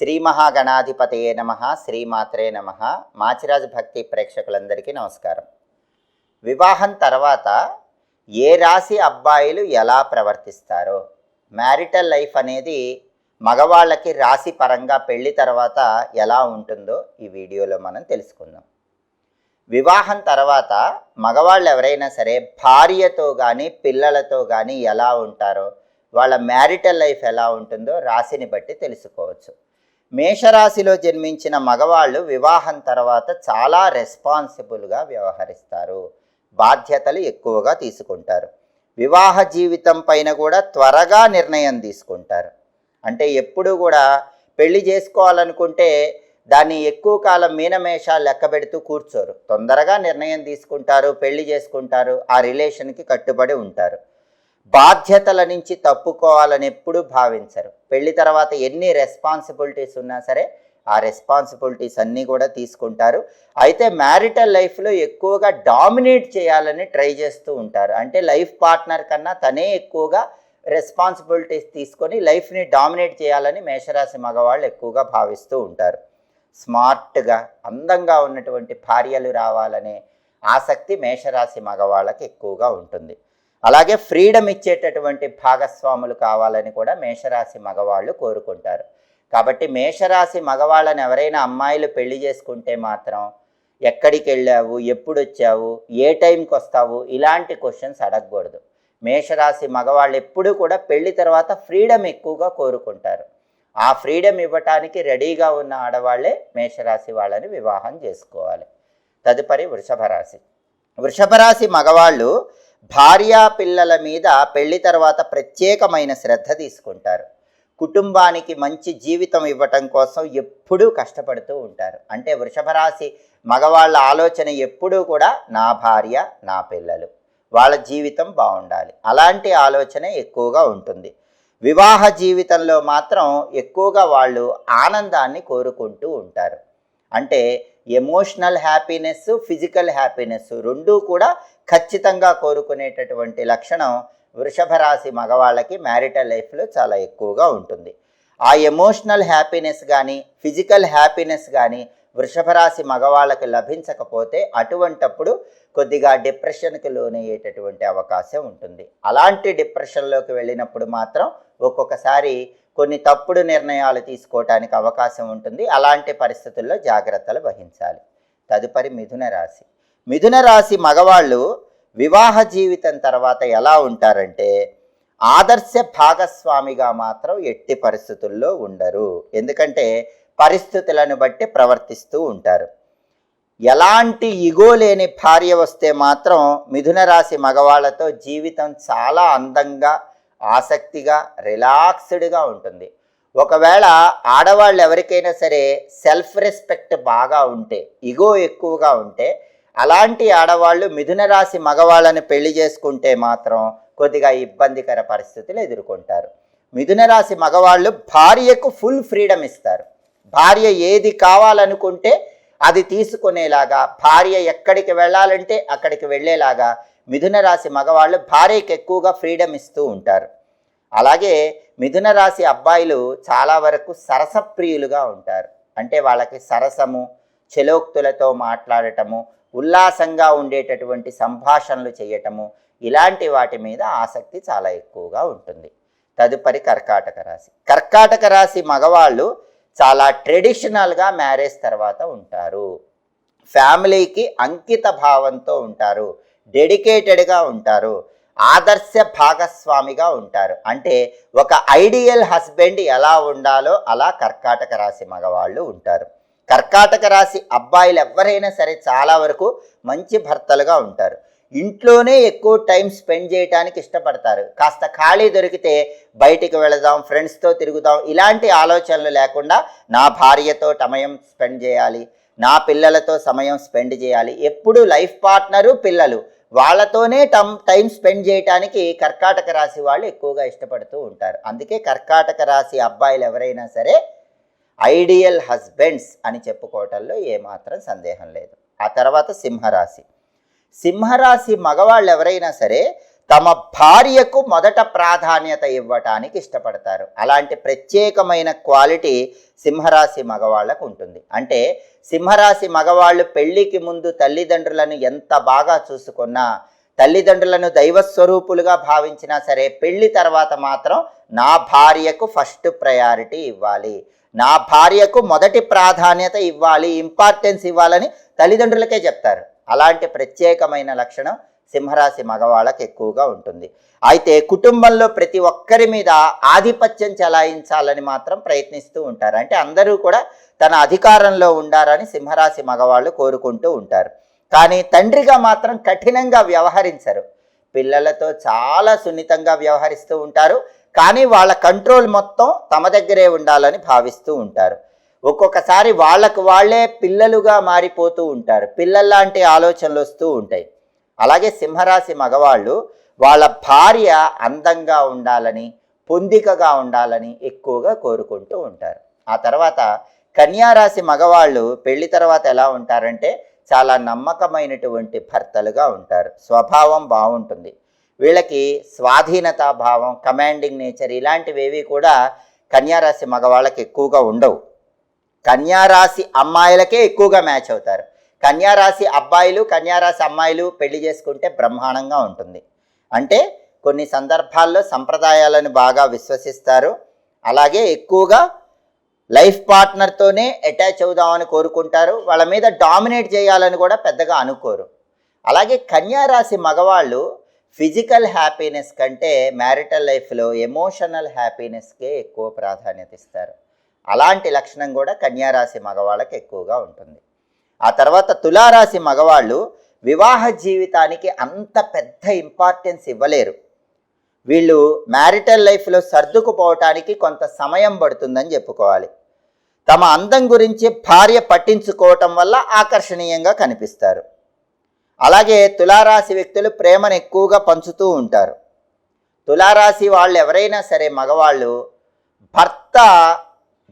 శ్రీ మహాగణాధిపతయే నమ శ్రీమాత్రే నమ. మాచిరాజు భక్తి ప్రేక్షకులందరికీ నమస్కారం. వివాహం తర్వాత ఏ రాశి అబ్బాయిలు ఎలా ప్రవర్తిస్తారో మ్యారిటల్ లైఫ్ అనేది మగవాళ్ళకి రాశి పరంగా పెళ్ళి తర్వాత ఎలా ఉంటుందో ఈ వీడియోలో మనం తెలుసుకుందాం. వివాహం తర్వాత మగవాళ్ళు ఎవరైనా సరే భార్యతో కానీ పిల్లలతో కానీ ఎలా ఉంటారో వాళ్ళ మ్యారిటల్ లైఫ్ ఎలా ఉంటుందో రాశిని బట్టి తెలుసుకోవచ్చు. మేషరాశిలో జన్మించిన మగవాళ్ళు వివాహం తర్వాత చాలా రెస్పాన్సిబుల్గా వ్యవహరిస్తారు. బాధ్యతలు ఎక్కువగా తీసుకుంటారు. వివాహ జీవితం పైన కూడా త్వరగా నిర్ణయం తీసుకుంటారు. అంటే ఎప్పుడు కూడా పెళ్ళి చేసుకోవాలనుకుంటే దాన్ని ఎక్కువ కాలం మీనమేషాలు లెక్క పెడుతూ కూర్చోరు. తొందరగా నిర్ణయం తీసుకుంటారు పెళ్ళి చేసుకుంటారు ఆ రిలేషన్కి కట్టుబడి ఉంటారు. బాధ్యతల నుంచి తప్పుకోవాలని ఎప్పుడూ భావించరు. పెళ్ళి తర్వాత ఎన్ని రెస్పాన్సిబిలిటీస్ ఉన్నా సరే ఆ రెస్పాన్సిబిలిటీస్ అన్నీ కూడా తీసుకుంటారు. అయితే మ్యారిటల్ లైఫ్లో ఎక్కువగా డామినేట్ చేయాలని ట్రై చేస్తూ ఉంటారు. అంటే లైఫ్ పార్ట్నర్ కన్నా తనే ఎక్కువగా రెస్పాన్సిబిలిటీస్ తీసుకొని లైఫ్ని డామినేట్ చేయాలని మేషరాశి మగవాళ్ళు ఎక్కువగా భావిస్తూ ఉంటారు. స్మార్ట్గా అందంగా ఉన్నటువంటి భార్యలు రావాలనే ఆసక్తి మేషరాశి మగవాళ్ళకి ఎక్కువగా ఉంటుంది. అలాగే ఫ్రీడమ్ ఇచ్చేటటువంటి భాగస్వాములు కావాలని కూడా మేషరాశి మగవాళ్ళు కోరుకుంటారు. కాబట్టి మేషరాశి మగవాళ్ళని ఎవరైనా అమ్మాయిలు పెళ్ళి చేసుకుంటే మాత్రం ఎక్కడికి వెళ్ళావు ఎప్పుడు వచ్చావు ఏ టైంకి వస్తావు ఇలాంటి క్వశ్చన్స్ అడగకూడదు. మేషరాశి మగవాళ్ళు ఎప్పుడూ కూడా పెళ్ళి తర్వాత ఫ్రీడమ్ ఎక్కువగా కోరుకుంటారు. ఆ ఫ్రీడమ్ ఇవ్వటానికి రెడీగా ఉన్న ఆడవాళ్ళే మేషరాశి వాళ్ళని వివాహం చేసుకోవాలి. తదుపరి వృషభ రాశి. వృషభ రాశి మగవాళ్ళు భార్యా పిల్లల మీద పెళ్ళి తర్వాత ప్రత్యేకమైన శ్రద్ధ తీసుకుంటారు. కుటుంబానికి మంచి జీవితం ఇవ్వటం కోసం ఎప్పుడూ కష్టపడుతూ ఉంటారు. అంటే వృషభరాశి మగవాళ్ళ ఆలోచన ఎప్పుడూ కూడా నా భార్య నా పిల్లలు. వాళ్ళ జీవితం బాగుండాలి. అలాంటి ఆలోచన ఎక్కువగా ఉంటుంది. వివాహ జీవితంలో మాత్రం ఎక్కువగా వాళ్ళు ఆనందాన్ని కోరుకుంటూ ఉంటారు. అంటే ఎమోషనల్ హ్యాపీనెస్ ఫిజికల్ హ్యాపీనెస్ రెండూ కూడా ఖచ్చితంగా కోరుకునేటటువంటి లక్షణం వృషభ రాశి మగవాళ్ళకి మ్యారిటల్ లైఫ్లో చాలా ఎక్కువగా ఉంటుంది. ఆ ఎమోషనల్ హ్యాపీనెస్ కానీ ఫిజికల్ హ్యాపీనెస్ కానీ వృషభ రాశి మగవాళ్ళకి లభించకపోతే అటువంటప్పుడు కొద్దిగా డిప్రెషన్కి లోనయ్యేటటువంటి అవకాశం ఉంటుంది. అలాంటి డిప్రెషన్లోకి వెళ్ళినప్పుడు మాత్రం ఒక్కొక్కసారి కొన్ని తప్పుడు నిర్ణయాలు తీసుకోవటానికి అవకాశం ఉంటుంది. అలాంటి పరిస్థితుల్లో జాగ్రత్తలు వహించాలి. తదుపరి మిథున రాశి. మిథున రాశి మగవాళ్ళు వివాహ జీవితం తర్వాత ఎలా ఉంటారంటే ఆదర్శ భాగస్వామిగా మాత్రం ఎట్టి పరిస్థితుల్లో ఉండరు. ఎందుకంటే పరిస్థితులను బట్టి ప్రవర్తిస్తూ ఉంటారు. ఎలాంటి ఇగో లేని భార్య వస్తే మాత్రం మిథున రాశి మగవాళ్ళతో జీవితం చాలా అందంగా ఆసక్తిగా రిలాక్స్డ్గా ఉంటుంది. ఒకవేళ ఆడవాళ్ళు ఎవరికైనా సరే సెల్ఫ్ రెస్పెక్ట్ బాగా ఉంటే ఇగో ఎక్కువగా ఉంటే అలాంటి ఆడవాళ్ళు మిథున రాశి మగవాళ్ళని పెళ్ళి చేసుకుంటే మాత్రం కొద్దిగా ఇబ్బందికర పరిస్థితులు ఎదుర్కొంటారు. మిథున రాశి మగవాళ్ళు భార్యకు ఫుల్ ఫ్రీడమ్ ఇస్తారు. భార్య ఏది కావాలనుకుంటే అది తీసుకునేలాగా భార్య ఎక్కడికి వెళ్ళాలంటే అక్కడికి వెళ్ళేలాగా మిథున రాశి మగవాళ్ళు భార్యకి ఎక్కువగా ఫ్రీడమ్ ఇస్తూ ఉంటారు. అలాగే మిథున రాశి అబ్బాయిలు చాలా వరకు సరసప్రియులుగా ఉంటారు. అంటే వాళ్ళకి సరసము చెలోక్తులతో మాట్లాడటము ఉల్లాసంగా ఉండేటటువంటి సంభాషణలు చేయటము ఇలాంటి వాటి మీద ఆసక్తి చాలా ఎక్కువగా ఉంటుంది. తదుపరి కర్కాటక రాశి. కర్కాటక రాశి మగవాళ్ళు చాలా ట్రెడిషనల్గా మ్యారేజ్ తర్వాత ఉంటారు. ఫ్యామిలీకి అంకిత భావంతో ఉంటారు. డెడికేటెడ్గా ఉంటారు. ఆదర్శ భాగస్వామిగా ఉంటారు. అంటే ఒక ఐడియల్ హస్బెండ్ ఎలా ఉండాలో అలా కర్కాటక రాశి మగవాళ్ళు ఉంటారు. కర్కాటక రాశి అబ్బాయిలు ఎవరైనా సరే చాలా వరకు మంచి భర్తలుగా ఉంటారు. ఇంట్లోనే ఎక్కువ టైం స్పెండ్ చేయడానికి ఇష్టపడతారు. కాస్త ఖాళీ దొరికితే బయటికి వెళదాం ఫ్రెండ్స్తో తిరుగుదాం ఇలాంటి ఆలోచనలు లేకుండా నా భార్యతో సమయం స్పెండ్ చేయాలి నా పిల్లలతో సమయం స్పెండ్ చేయాలి. ఎప్పుడు లైఫ్ పార్ట్నరు పిల్లలు. వాళ్ళతోనే టమ్ టైం స్పెండ్ చేయడానికి కర్కాటక రాశి వాళ్ళు ఎక్కువగా ఇష్టపడుతూ ఉంటారు. అందుకే కర్కాటక రాశి అబ్బాయిలు ఎవరైనా సరే ఐడియల్ హస్బెండ్స్ అని చెప్పుకోవటంలో ఏమాత్రం సందేహం లేదు. ఆ తర్వాత సింహరాశి. సింహరాశి మగవాళ్ళు ఎవరైనా సరే తమ భార్యకు మొదట ప్రాధాన్యత ఇవ్వటానికి ఇష్టపడతారు. అలాంటి ప్రత్యేకమైన క్వాలిటీ సింహరాశి మగవాళ్ళకు ఉంటుంది. అంటే సింహరాశి మగవాళ్ళు పెళ్ళికి ముందు తల్లిదండ్రులను ఎంత బాగా చూసుకున్నా తల్లిదండ్రులను దైవస్వరూపులుగా భావించినా సరే పెళ్ళి తర్వాత మాత్రం నా భార్యకు ఫస్ట్ ప్రయారిటీ ఇవ్వాలి. నా భార్యకు మొదటి ప్రాధాన్యత ఇవ్వాలి ఇంపార్టెన్స్ ఇవ్వాలని తల్లిదండ్రులకే చెప్తారు. అలాంటి ప్రత్యేకమైన లక్షణం సింహరాశి మగవాళ్ళకి ఎక్కువగా ఉంటుంది. అయితే కుటుంబంలో ప్రతి ఒక్కరి మీద ఆధిపత్యం చెలాయించాలని మాత్రం ప్రయత్నిస్తూ ఉంటారు. అంటే అందరూ కూడా తన అధికారంలో ఉండాలని సింహరాశి మగవాళ్ళు కోరుకుంటూ ఉంటారు. కానీ తండ్రిగా మాత్రం కఠినంగా వ్యవహరించరు. పిల్లలతో చాలా సున్నితంగా వ్యవహరిస్తూ ఉంటారు. కానీ వాళ్ళ కంట్రోల్ మొత్తం తమ దగ్గరే ఉండాలని భావిస్తూ ఉంటారు. ఒక్కొక్కసారి వాళ్ళకు వాళ్ళే పిల్లలుగా మారిపోతూ ఉంటారు. పిల్లల్లాంటి ఆలోచనలు వస్తూ ఉంటాయి. అలాగే సింహరాశి మగవాళ్ళు వాళ్ళ భార్య అందంగా ఉండాలని పొందికగా ఉండాలని ఎక్కువగా కోరుకుంటూ ఉంటారు. ఆ తర్వాత కన్యారాశి మగవాళ్ళు పెళ్ళి తర్వాత ఎలా ఉంటారంటే చాలా నమ్మకమైనటువంటి భర్తలుగా ఉంటారు. స్వభావం బాగుంటుంది. వీళ్ళకి స్వాధీనతా భావం కమాండింగ్ నేచర్ ఇలాంటివేవి కూడా కన్యారాశి మగవాళ్ళకి ఎక్కువగా ఉండవు. కన్యారాశి అమ్మాయిలకే ఎక్కువగా మ్యాచ్ అవుతారు. కన్యారాశి అబ్బాయిలు కన్యారాశి అమ్మాయిలు పెళ్ళి చేసుకుంటే బ్రహ్మాండంగా ఉంటుంది. అంటే కొన్ని సందర్భాల్లో సంప్రదాయాలను బాగా విశ్వసిస్తారు. అలాగే ఎక్కువగా లైఫ్ పార్ట్నర్తోనే అటాచ్ అవుదామని కోరుకుంటారు. వాళ్ళ మీద డామినేట్ చేయాలని కూడా పెద్దగా అనుకోరు. అలాగే కన్యారాశి మగవాళ్ళు ఫిజికల్ హ్యాపీనెస్ కంటే మ్యారిటల్ లైఫ్లో ఎమోషనల్ హ్యాపీనెస్కే ఎక్కువ ప్రాధాన్యత ఇస్తారు. అలాంటి లక్షణం కూడా కన్యారాశి మగవాళ్ళకి ఎక్కువగా ఉంటుంది. ఆ తర్వాత తులారాశి మగవాళ్ళు వివాహ జీవితానికి అంత పెద్ద ఇంపార్టెన్స్ ఇవ్వలేరు. వీళ్ళు మ్యారిటల్ లైఫ్లో సర్దుకుపోవటానికి కొంత సమయం పడుతుందని చెప్పుకోవాలి. తమ అందం గురించి భార్య పట్టించుకోవటం వల్ల ఆకర్షణీయంగా కనిపిస్తారు. అలాగే తులారాశి వ్యక్తులు ప్రేమను ఎక్కువగా పంచుతూ ఉంటారు. తులారాశి వాళ్ళు ఎవరైనా సరే మగవాళ్ళు భర్త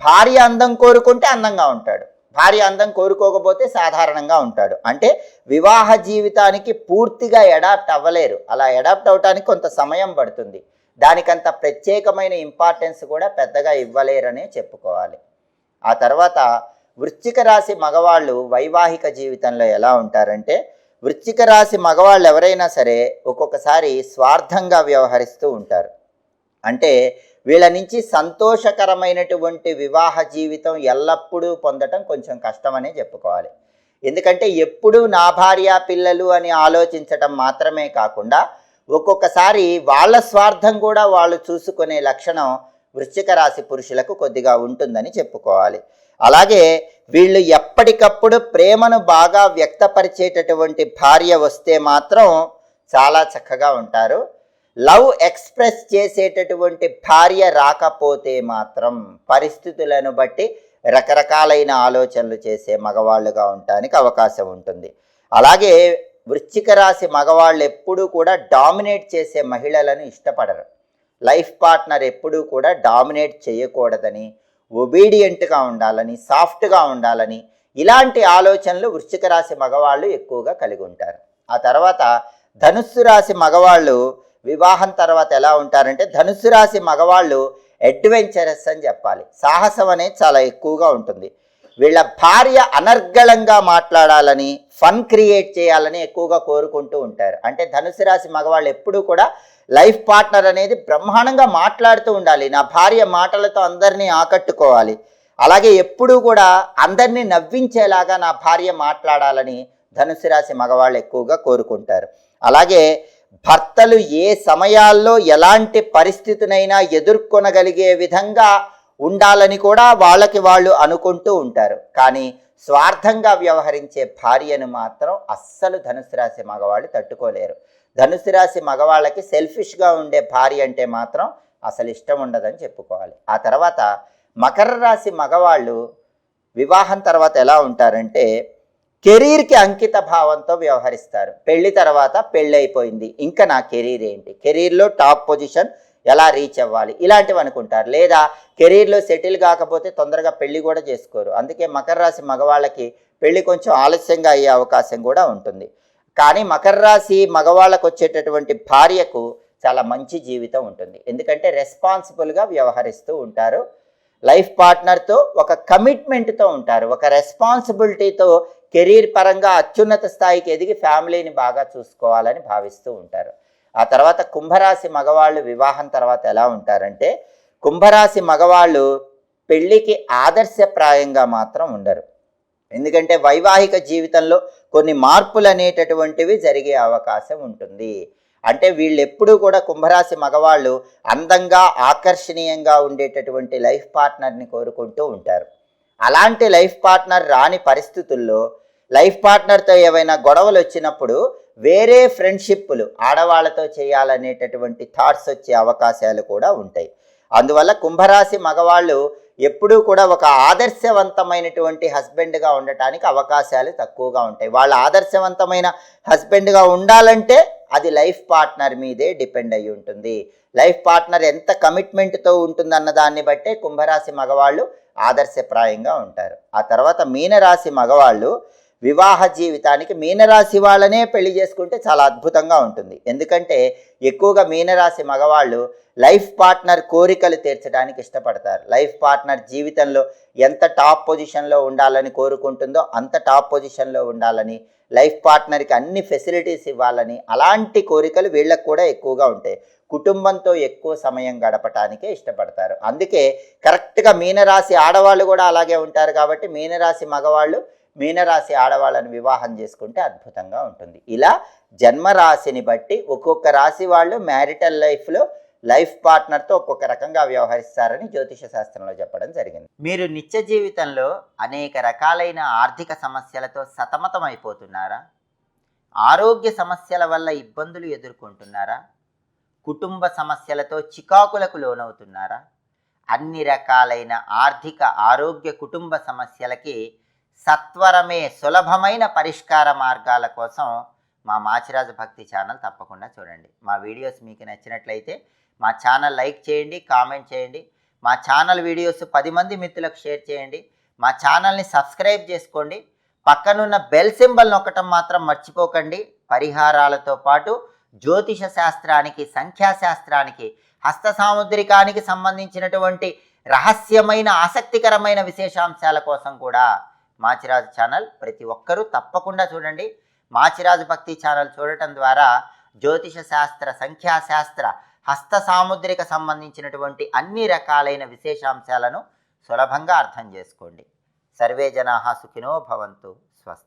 భార్య అందం కోరుకుంటే అందంగా ఉంటాడు. భార్య అందం కోరుకోకపోతే సాధారణంగా ఉంటాడు. అంటే వివాహ జీవితానికి పూర్తిగా అడాప్ట్ అవ్వలేరు. అలా అడాప్ట్ అవటానికి కొంత సమయం పడుతుంది. దానికంత ప్రత్యేకమైన ఇంపార్టెన్స్ కూడా పెద్దగా ఇవ్వలేరనే చెప్పుకోవాలి. ఆ తర్వాత వృశ్చిక రాశి మగవాళ్ళు వైవాహిక జీవితంలో ఎలా ఉంటారంటే వృశ్చిక రాశి మగవాళ్ళు ఎవరైనా సరే ఒక్కొక్కసారి స్వార్థంగా వ్యవహరిస్తూ ఉంటారు. అంటే వీళ్ళ నుంచి సంతోషకరమైనటువంటి వివాహ జీవితం ఎల్లప్పుడూ పొందటం కొంచెం కష్టమనే చెప్పుకోవాలి. ఎందుకంటే ఎప్పుడూ నా భార్య పిల్లలు అని ఆలోచించటం మాత్రమే కాకుండా ఒక్కొక్కసారి వాళ్ళ స్వార్థం కూడా వాళ్ళు చూసుకునే లక్షణం వృశ్చిక రాశి పురుషులకు కొద్దిగా ఉంటుందని చెప్పుకోవాలి. అలాగే వీళ్ళు ఎప్పటికప్పుడు ప్రేమను బాగా వ్యక్తపరిచేటటువంటి భార్య వస్తే మాత్రం చాలా చక్కగా ఉంటారు. లవ్ ఎక్స్ప్రెస్ చేసేటటువంటి భార్య రాకపోతే మాత్రం పరిస్థితులను బట్టి రకరకాలైన ఆలోచనలు చేసే మగవాళ్ళుగా ఉండటానికి అవకాశం ఉంటుంది. అలాగే వృశ్చిక రాశి మగవాళ్ళు ఎప్పుడూ కూడా డామినేట్ చేసే మహిళలను ఇష్టపడరు. లైఫ్ పార్ట్నర్ ఎప్పుడూ కూడా డామినేట్ చేయకూడదని ఒబీడియంట్గా ఉండాలని సాఫ్ట్గా ఉండాలని ఇలాంటి ఆలోచనలు వృశ్చిక రాశి మగవాళ్ళు ఎక్కువగా కలిగి ఉంటారు. ఆ తర్వాత ధనుస్సు రాశి మగవాళ్ళు వివాహం తర్వాత ఎలా ఉంటారంటే ధనుస్సు రాశి మగవాళ్ళు అడ్వెంచరస్ అని చెప్పాలి. సాహసం అనేది చాలా ఎక్కువగా ఉంటుంది. వీళ్ళ భార్య అనర్గళంగా మాట్లాడాలని ఫన్ క్రియేట్ చేయాలని ఎక్కువగా కోరుకుంటూ ఉంటారు. అంటే ధనుసు రాశి మగవాళ్ళు ఎప్పుడూ కూడా లైఫ్ పార్ట్నర్ అనేది బ్రహ్మాండంగా మాట్లాడుతూ ఉండాలి. నా భార్య మాటలతో అందరినీ ఆకట్టుకోవాలి. అలాగే ఎప్పుడూ కూడా అందరినీ నవ్వించేలాగా నా భార్య మాట్లాడాలని ధనుసు రాశి మగవాళ్ళు ఎక్కువగా కోరుకుంటారు. అలాగే భర్తలు ఏ సమయాల్లో ఎలాంటి పరిస్థితినైనా ఎదుర్కొనగలిగే విధంగా ఉండాలని కూడా వాళ్ళకి వాళ్ళు అనుకుంటూ ఉంటారు. కానీ స్వార్థంగా వ్యవహరించే భార్యను మాత్రం అస్సలు ధనుసు రాశి మగవాళ్ళు తట్టుకోలేరు. ధనుసు రాశి మగవాళ్ళకి సెల్ఫిష్గా ఉండే భార్య అంటే మాత్రం అసలు ఇష్టం ఉండదని చెప్పుకోవాలి. ఆ తర్వాత మకర రాశి మగవాళ్ళు వివాహం తర్వాత ఎలా ఉంటారంటే కెరీర్కి అంకిత భావంతో వ్యవహరిస్తారు. పెళ్ళి తర్వాత పెళ్ళి అయిపోయింది ఇంకా నా కెరీర్ ఏంటి? కెరీర్లో టాప్ పొజిషన్ ఎలా రీచ్ అవ్వాలి? ఇలాంటివి అనుకుంటారు. లేదా కెరీర్లో సెటిల్ కాకపోతే తొందరగా పెళ్ళి కూడా చేసుకోరు. అందుకే మకర రాశి మగవాళ్ళకి పెళ్ళి కొంచెం ఆలస్యంగా అయ్యే అవకాశం కూడా ఉంటుంది. కానీ మకర రాశి మగవాళ్ళకు వచ్చేటటువంటి భార్యకు చాలా మంచి జీవితం ఉంటుంది. ఎందుకంటే రెస్పాన్సిబుల్గా వ్యవహరిస్తూ ఉంటారు. లైఫ్ పార్ట్నర్తో ఒక కమిట్మెంట్తో ఉంటారు. ఒక రెస్పాన్సిబిలిటీతో కెరీర్ పరంగా అత్యున్నత స్థాయికి ఎదిగి ఫ్యామిలీని బాగా చూసుకోవాలని భావిస్తూ ఉంటారు. ఆ తర్వాత కుంభరాశి మగవాళ్ళు వివాహం తర్వాత ఎలా ఉంటారంటే కుంభరాశి మగవాళ్ళు పెళ్ళికి ఆదర్శప్రాయంగా మాత్రం ఉండరు. ఎందుకంటే వైవాహిక జీవితంలో కొన్ని మార్పులు అనేటటువంటివి జరిగే అవకాశం ఉంటుంది. అంటే వీళ్ళు ఎప్పుడూ కూడా కుంభరాశి మగవాళ్ళు అందంగా ఆకర్షణీయంగా ఉండేటటువంటి లైఫ్ పార్ట్నర్ని కోరుకుంటూ ఉంటారు. అలాంటి లైఫ్ పార్ట్నర్ రాని పరిస్థితుల్లో లైఫ్ పార్ట్నర్తో ఏవైనా గొడవలు వచ్చినప్పుడు వేరే ఫ్రెండ్షిప్లు ఆడవాళ్ళతో చేయాలనేటటువంటి థాట్స్ వచ్చే అవకాశాలు కూడా ఉంటాయి. అందువల్ల కుంభరాశి మగవాళ్ళు ఎప్పుడూ కూడా ఒక ఆదర్శవంతమైనటువంటి హస్బెండ్గా ఉండటానికి అవకాశాలు తక్కువగా ఉంటాయి. వాళ్ళ ఆదర్శవంతమైన హస్బెండ్గా ఉండాలంటే అది లైఫ్ పార్ట్నర్ మీదే డిపెండ్ అయి ఉంటుంది. లైఫ్ పార్ట్నర్ ఎంత కమిట్మెంట్తో ఉంటుందన్న దాన్ని బట్టే కుంభరాశి మగవాళ్ళు ఆదర్శప్రాయంగా ఉంటారు. ఆ తర్వాత మీనరాశి మగవాళ్ళు వివాహ జీవితానికి మీనరాశి వాళ్ళనే పెళ్ళి చేసుకుంటే చాలా అద్భుతంగా ఉంటుంది. ఎందుకంటే ఎక్కువగా మీనరాశి మగవాళ్ళు లైఫ్ పార్ట్నర్ కోరికలు తీర్చడానికి ఇష్టపడతారు. లైఫ్ పార్ట్నర్ జీవితంలో ఎంత టాప్ పొజిషన్లో ఉండాలని కోరుకుంటుందో అంత టాప్ పొజిషన్లో ఉండాలని లైఫ్ పార్ట్నర్కి అన్ని ఫెసిలిటీస్ ఇవ్వాలని అలాంటి కోరికలు వీళ్ళకు కూడా ఎక్కువగా ఉంటాయి. కుటుంబంతో ఎక్కువ సమయం గడపటానికే ఇష్టపడతారు. అందుకే కరెక్ట్గా మీనరాశి ఆడవాళ్ళు కూడా అలాగే ఉంటారు కాబట్టి మీనరాశి మగవాళ్ళు మీనరాశి ఆడవాళ్ళని వివాహం చేసుకుంటే అద్భుతంగా ఉంటుంది. ఇలా జన్మరాశిని బట్టి ఒక్కొక్క రాశి వాళ్ళు మ్యారిటల్ లైఫ్లో లైఫ్ పార్ట్నర్తో ఒక్కొక్క రకంగా వ్యవహరిస్తారని జ్యోతిష శాస్త్రంలో చెప్పడం జరిగింది. మీరు నిత్య జీవితంలో అనేక రకాలైన ఆర్థిక సమస్యలతో సతమతమైపోతున్నారా? ఆరోగ్య సమస్యల వల్ల ఇబ్బందులు ఎదుర్కొంటున్నారా? కుటుంబ సమస్యలతో చికాకులకు లోనవుతున్నారా? అన్ని రకాలైన ఆర్థిక ఆరోగ్య కుటుంబ సమస్యలకి సత్వరమే సులభమైన పరిష్కార మార్గాల కోసం మా మాచిరాజు భక్తి ఛానల్ తప్పకుండా చూడండి. మా వీడియోస్ మీకు నచ్చినట్లయితే మా ఛానల్ లైక్ చేయండి కామెంట్ చేయండి. మా ఛానల్ వీడియోస్ పది మంది మిత్రులకు షేర్ చేయండి. మా ఛానల్ని సబ్స్క్రైబ్ చేసుకోండి. పక్కనున్న బెల్ సింబల్ నొక్కటం మాత్రం మర్చిపోకండి. పరిహారాలతో పాటు జ్యోతిష శాస్త్రానికి సంఖ్యాశాస్త్రానికి హస్త సాముద్రికానికి సంబంధించినటువంటి రహస్యమైన ఆసక్తికరమైన విశేషాంశాల కోసం కూడా మాచిరాజు ఛానల్ ప్రతి ఒక్కరూ తప్పకుండా చూడండి. మాచిరాజు భక్తి ఛానల్ చూడటం ద్వారా జ్యోతిష శాస్త్ర సంఖ్యాశాస్త్ర హస్త సాముద్రిక సంబంధించినటువంటి అన్ని రకాలైన విశేషాంశాలను సులభంగా అర్థం చేసుకోండి. సర్వే జనా సుఖినో భవంతు.